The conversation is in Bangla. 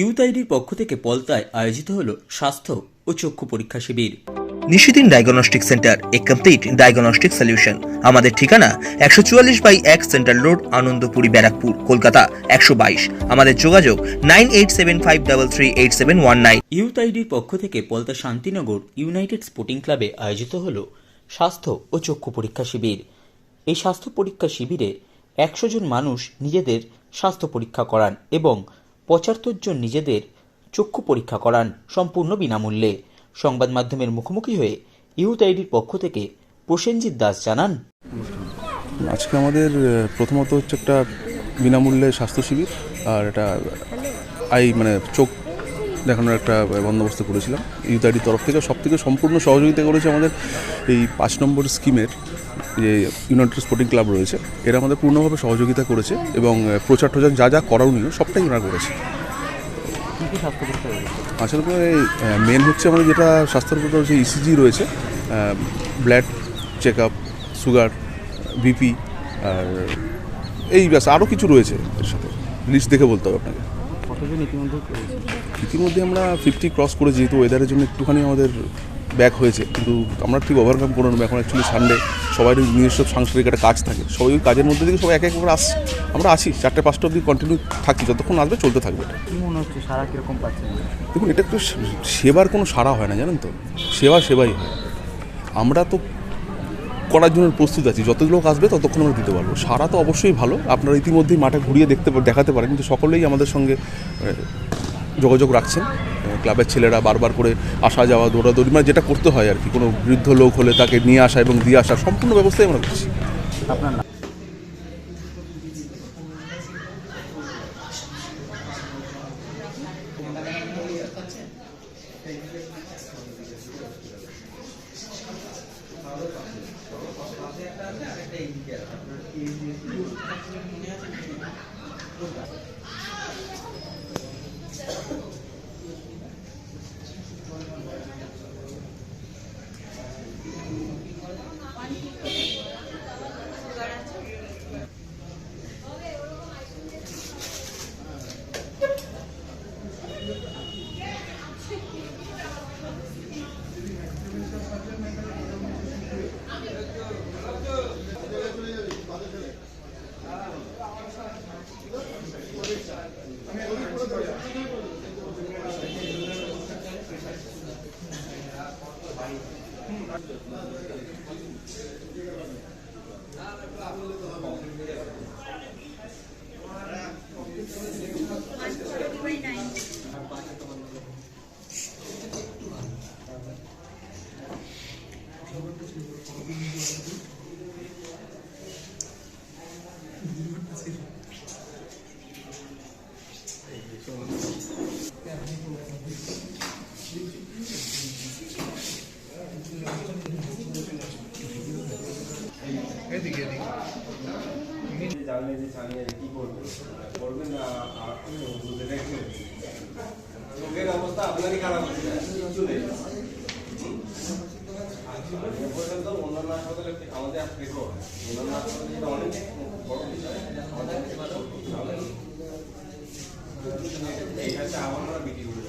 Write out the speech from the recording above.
ইউথ আইডির পক্ষ থেকে পলতায় আয়োজিত হল স্বাস্থ্য ও চক্ষু পরীক্ষা শিবির। নিশিদিন ডায়াগনস্টিক সেন্টার এ কমপ্লিট ডায়াগনস্টিক সলিউশন। আমাদের ঠিকানা একশো চুয়াল্লিশ বাই এক সেন্ট্রাল রোড আনন্দপুরি ব্যারাকপুর কলকাতা একশো বাইশ। আমাদের যোগাযোগ nine eight seven five double three eight seven one nine. Youth আইডির পক্ষ থেকে পলতা শান্তিনগর ইউনাইটেড স্পোর্টিং ক্লাবে আয়োজিত হল স্বাস্থ্য ও চক্ষু পরীক্ষা শিবির। এই স্বাস্থ্য পরীক্ষা শিবিরে একশো জন মানুষ নিজেদের স্বাস্থ্য পরীক্ষা করান এবং পঁচাত্তর জন নিজেদের চক্ষু পরীক্ষা করান সম্পূর্ণ বিনামূল্যে। সংবাদ মাধ্যমের মুখোমুখি হয়ে ইউথ আইডির পক্ষ থেকে প্রসেনজিৎ দাস জানান, আজকে আমাদের প্রথমত হচ্ছে একটা বিনামূল্যে স্বাস্থ্য শিবির, আর এটা আই মানে চোখ দেখানোর একটা বন্দোবস্ত করেছিলাম। ইউথ আইডির তরফ থেকে সব থেকে সম্পূর্ণ সহযোগিতা করেছে আমাদের এই পাঁচ নম্বর স্কিমের যে ইউনাইটেড স্পোর্টিং ক্লাব রয়েছে এরা আমাদের পূর্ণভাবে সহযোগিতা করেছে এবং প্রচার টচার যা যা করণীয় সবটাই ওনারা করেছে। আসলে মেন হচ্ছে আমাদের যেটা স্বাস্থ্যের উপর যে ইসিজি রয়েছে blood check up sugar BP আর এই ব্যাস আরও কিছু রয়েছে এর সাথে। লিস্ট দেখে বলতে হবে আপনাকে। ইতিমধ্যে আমরা ফিফটি ক্রস করে যেহেতু ওয়েদারের জন্য একটুখানি আমাদের ব্যাক হয়েছে। কিন্তু আমরা ঠিক ওভারকাম করে নেব এখন অ্যাকচুয়ালি সানডে সবাই নিজস্ব সাংসারিক একটা কাজ থাকে সবাই ওই কাজের মধ্যে থেকে সবাই এক এক করে আস আমরা আসি চারটে পাঁচটা অবধি কন্টিনিউ থাকি যতক্ষণ আসবে চলতে থাকবে। এটা মনে হচ্ছে সারা কীরকম পাচ্ছেন দেখুন এটা একটু সে- সেবার কোনো সারা হয় না জানেন তো? সেবা সেবাই হয়। আমরা তো করার জন্য প্রস্তুত আছি যত লোক আসবে ততক্ষণ আমরা দিতে পারব। সারা তো অবশ্যই ভালো আপনারা ইতিমধ্যেই মাঠে ঘুরিয়ে দেখতে দেখাতে পারেন কিন্তু সকলেই আমাদের সঙ্গে যোগাযোগ রাখছেন। ক্লাবের ছেলেরা বারবার করে আসা যাওয়া, দৌড়াদৌড়ি মানে যেটা করতে হয় আর কি। কোনো বৃদ্ধ লোক হলে তাকে নিয়ে আসা এবং দিয়ে আসা, সম্পূর্ণ ব্যবস্থাই আমরা করছি। আপনার নাম জানলে যে জানিয়ে কি করবে করবে না বুঝতে চোখের অবস্থা আপনারই খারাপ হচ্ছে অন্যান্য হাসপাতালে আমাদের দেখো অন্যান্য হাসপাতালে আবার আমরা বিক্রি করে